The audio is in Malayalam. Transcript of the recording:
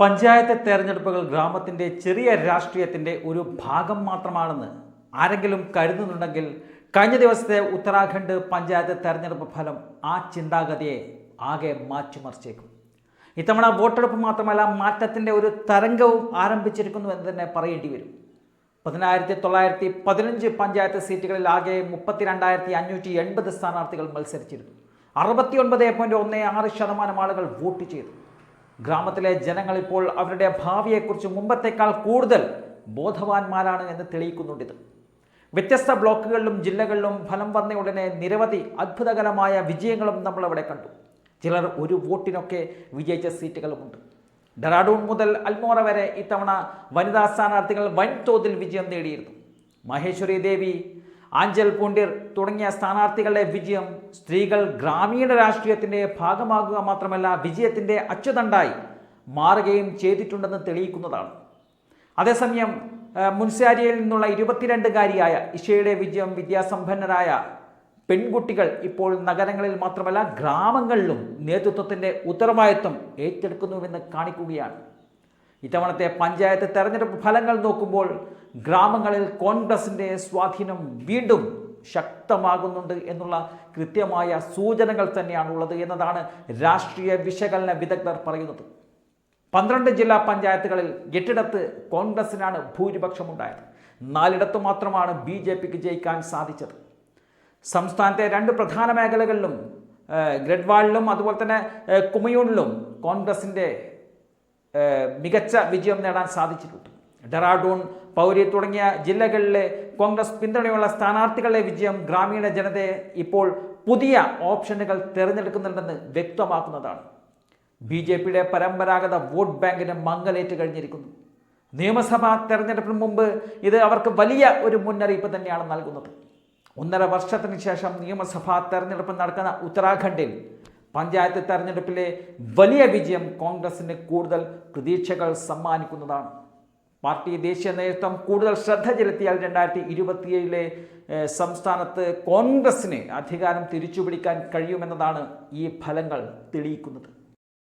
പഞ്ചായത്ത് തെരഞ്ഞെടുപ്പുകൾ ഗ്രാമത്തിന്റെ ചെറിയ രാഷ്ട്രീയത്തിന്റെ ഒരു ഭാഗം മാത്രമാണെന്ന് ആരെങ്കിലും കരുതുന്നുണ്ടെങ്കിൽ കഴിഞ്ഞ ദിവസത്തെ ഉത്തരാഖണ്ഡ് പഞ്ചായത്ത് തെരഞ്ഞെടുപ്പ് ഫലം ആ ചിന്താഗതിയെ ആകെ മാറ്റിമറിച്ചേക്കും. ഇത്തവണ വോട്ടെടുപ്പ് മാത്രമല്ല മാറ്റത്തിന്റെ ഒരു തരംഗവും ആരംഭിച്ചിരിക്കുന്നു എന്ന് തന്നെ പറയേണ്ടി വരും. പതിനായിരത്തി തൊള്ളായിരത്തി പതിനഞ്ച് പഞ്ചായത്ത് സീറ്റുകളിൽ ആകെ മുപ്പത്തിരണ്ടായിരത്തി അഞ്ഞൂറ്റി എൺപത് സ്ഥാനാർത്ഥികൾ മത്സരിച്ചിരുന്നു. അറുപത്തി ഒൻപത് പോയിന്റ് ഒന്ന് ആറ് ശതമാനം ആളുകൾ വോട്ട് ചെയ്തു. ഗ്രാമത്തിലെ ജനങ്ങൾ ഇപ്പോൾ അവരുടെ ഭാവിയെക്കുറിച്ച് മുമ്പത്തേക്കാൾ കൂടുതൽ ബോധവാന്മാരാണ് എന്ന് തെളിയിക്കുന്നുണ്ടിത്. വ്യത്യസ്ത ബ്ലോക്കുകളിലും ജില്ലകളിലും ഫലം വന്ന ഉടനെ നിരവധി അത്ഭുതകരമായ വിജയങ്ങളും നമ്മൾ അവിടെ കണ്ടു. ചിലർ ഒരു വോട്ടിനൊക്കെ വിജയിച്ച സീറ്റുകളുമുണ്ട്. ഡെറാഡൂൺ മുതൽ അൽമോറ വരെ ഇത്തവണ വനിതാ സ്ഥാനാർത്ഥികൾ വൻതോതിൽ വിജയം നേടിയിരുന്നു. മഹേശ്വരി ദേവി ആഞ്ചൽ പൂണ്ടിർ തുടങ്ങിയ സ്ഥാനാർത്ഥികളുടെ വിജയം സ്ത്രീകൾ ഗ്രാമീണ രാഷ്ട്രീയത്തിന്റെ ഭാഗമാകുക മാത്രമല്ല വിജയത്തിന്റെ അച്ചുതണ്ടായി മാറുകയും ചെയ്തിട്ടുണ്ടെന്ന് തെളിയിക്കുന്നതാണ്. അതേസമയം മുൻസാരിയിൽ നിന്നുള്ള ഇരുപത്തിരണ്ടുകാരിയായ ഇഷയുടെ വിജയം വിദ്യാസമ്പന്നരായ പെൺകുട്ടികൾ ഇപ്പോൾ നഗരങ്ങളിൽ മാത്രമല്ല ഗ്രാമങ്ങളിലും നേതൃത്വത്തിന്റെ ഉത്തരവാദിത്വം ഏറ്റെടുക്കുന്നുവെന്ന് കാണിക്കുകയാണ്. ഇത്തവണത്തെ പഞ്ചായത്ത് തെരഞ്ഞെടുപ്പ് ഫലങ്ങൾ നോക്കുമ്പോൾ ഗ്രാമങ്ങളിൽ കോൺഗ്രസിന്റെ സ്വാധീനം വീണ്ടും ശക്തമാകുന്നുണ്ട് എന്നുള്ള കൃത്യമായ സൂചനകൾ തന്നെയാണുള്ളത് എന്നതാണ് രാഷ്ട്രീയ വിശകലന വിദഗ്ധർ പറയുന്നത്. പന്ത്രണ്ട് ജില്ലാ പഞ്ചായത്തുകളിൽ എട്ടിടത്ത് കോൺഗ്രസിനാണ് ഭൂരിപക്ഷമുണ്ടായത്. നാലിടത്ത് മാത്രമാണ് ബി ജെ പിക്ക് ജയിക്കാൻ സാധിച്ചത്. സംസ്ഥാനത്തെ രണ്ട് പ്രധാന മേഖലകളിലും ഗ്രഡ്വാളിലും അതുപോലെ തന്നെ കുമയൂണിലും കോൺഗ്രസിന്റെ മികച്ച വിജയം നേടാൻ സാധിച്ചിട്ടുണ്ട്. ഡെറാഡൂൺ പൗരി തുടങ്ങിയ ജില്ലകളിലെ കോൺഗ്രസ് പിന്തുണയുള്ള സ്ഥാനാർത്ഥികളുടെ വിജയം ഗ്രാമീണ ജനതയെ ഇപ്പോൾ പുതിയ ഓപ്ഷനുകൾ തിരഞ്ഞെടുക്കുന്നുണ്ടെന്ന് വ്യക്തമാക്കുന്നതാണ്. ബി ജെ പിയുടെ പരമ്പരാഗത വോട്ട് ബാങ്കിന് മങ്ങലേറ്റ് കഴിഞ്ഞിരിക്കുന്നു. നിയമസഭാ തെരഞ്ഞെടുപ്പിന് മുമ്പ് ഇത് അവർക്ക് വലിയ ഒരു മുന്നറിയിപ്പ് തന്നെയാണ് നൽകുന്നത്. ഒന്നര വർഷത്തിന് ശേഷം നിയമസഭാ തെരഞ്ഞെടുപ്പ് നടക്കുന്ന ഉത്തരാഖണ്ഡിൽ പഞ്ചായത്ത് തെരഞ്ഞെടുപ്പിലെ വലിയ വിജയം കോൺഗ്രസിന് കൂടുതൽ പ്രതീക്ഷകൾ സമ്മാനിക്കുന്നതാണ്. പാർട്ടി ദേശീയ നേതൃത്വം കൂടുതൽ ശ്രദ്ധ ചെലുത്തിയാൽ രണ്ടായിരത്തി ഇരുപത്തിയേഴിലെ സംസ്ഥാനത്ത് കോൺഗ്രസിന് അധികാരം തിരിച്ചുപിടിക്കാൻ കഴിയുമെന്നതാണ് ഈ ഫലങ്ങൾ തെളിയിക്കുന്നത്.